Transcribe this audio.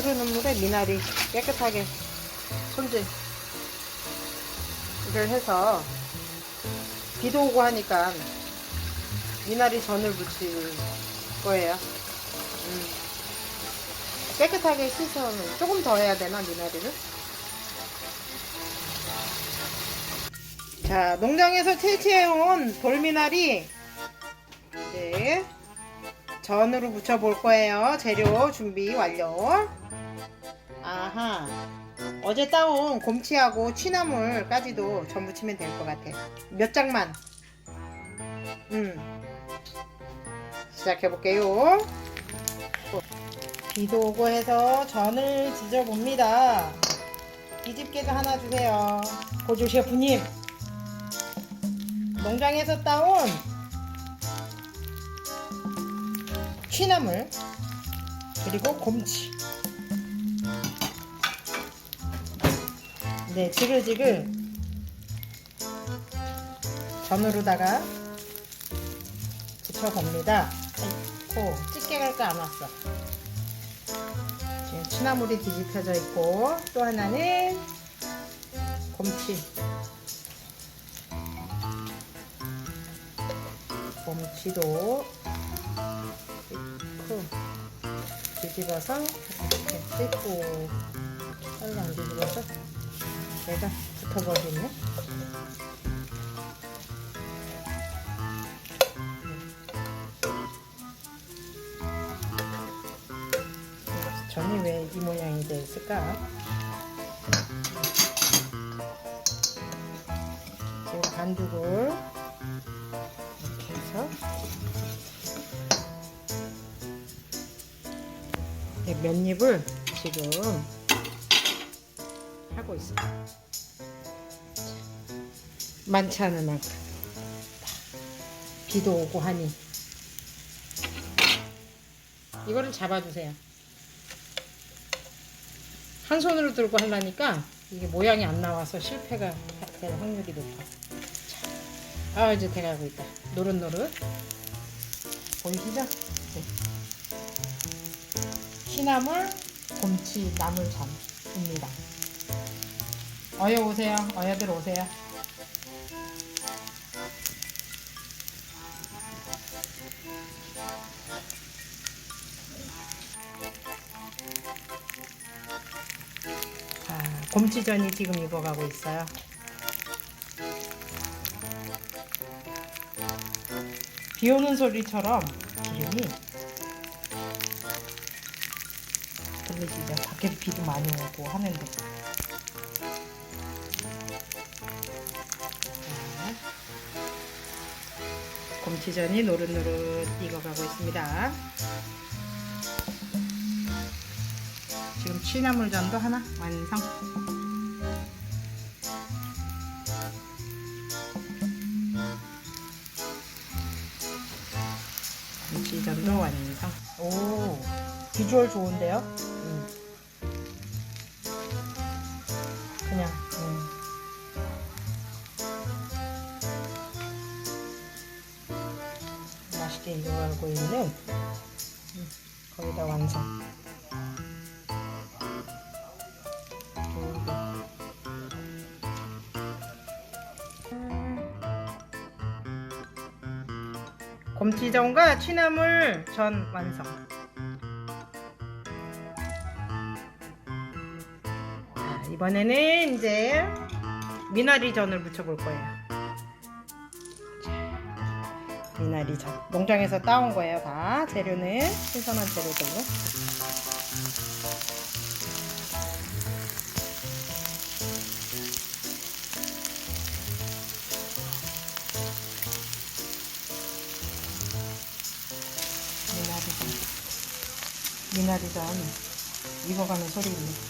흐르는 물에 미나리 깨끗하게 손질 이걸 해서 비도 오고 하니까 미나리 전을 부칠 거예요. 음. 깨끗하게 씻어는 조금 더 해야 되나 미나리를? 자 농장에서 채취해온 돌미나리 네 전으로 부쳐볼 거예요. 재료 준비 완료. 아하. 어제 따온 곰치하고 취나물까지도 전 부 치면 될 것 같아. 몇 장만. 음. 시작해 볼게요. 비도 오고 해서 전을 지져봅니다. 뒤집개도 하나 주세요. 고조 셰프님. 농장에서 따온 취나물 그리고 곰치 네 지글지글. 전으로다가 붙여봅니다. 아이고 찌개 갈까 안 왔어. 지금 취나물이 뒤집혀져 있고 또 하나는 곰치. 곰치도 넣고 뒤집어서 이렇게 뜯고 빨리 안 뒤집어서 내가 붙어버리네 전이 왜 이 모양이 되어 있을까? 지금 반죽을 이렇게 해서 이 면잎을 지금 하고 있어요. 많지 않은 만큼 비도 오고 하니 이거를 잡아주세요. 한 손으로 들고 하려니까 이게 모양이 안 나와서 실패가 될 확률이 높아. 자, 아 이제 돼가고 있다. 노릇노릇 보이시죠? 네. 시나물, 곰치, 나물전입니다. 어여 오세요. 어여들 오세요. 자, 곰치전이 지금 익어가고 있어요. 비 오는 소리처럼 기름이 들리시죠? 밖에 비도 많이 오고 하는데. 자, 곰치전이 노릇노릇 익어가고 있습니다. 지금 취나물전도 하나 완성. 곰치전도 완성. 오, 비주얼 좋은데요? 음. 맛있게 익어가고 있는 음, 거의 다 완성. 곰치전과 취나물 전 완성. 자, 이번에는 이제 미나리 전을 무쳐볼 거예요. 미나리 전. 농장에서 따온 거예요, 다. 재료는 신선한 재료들로. 미나리전. 미나리전 익어가는 소리입니다.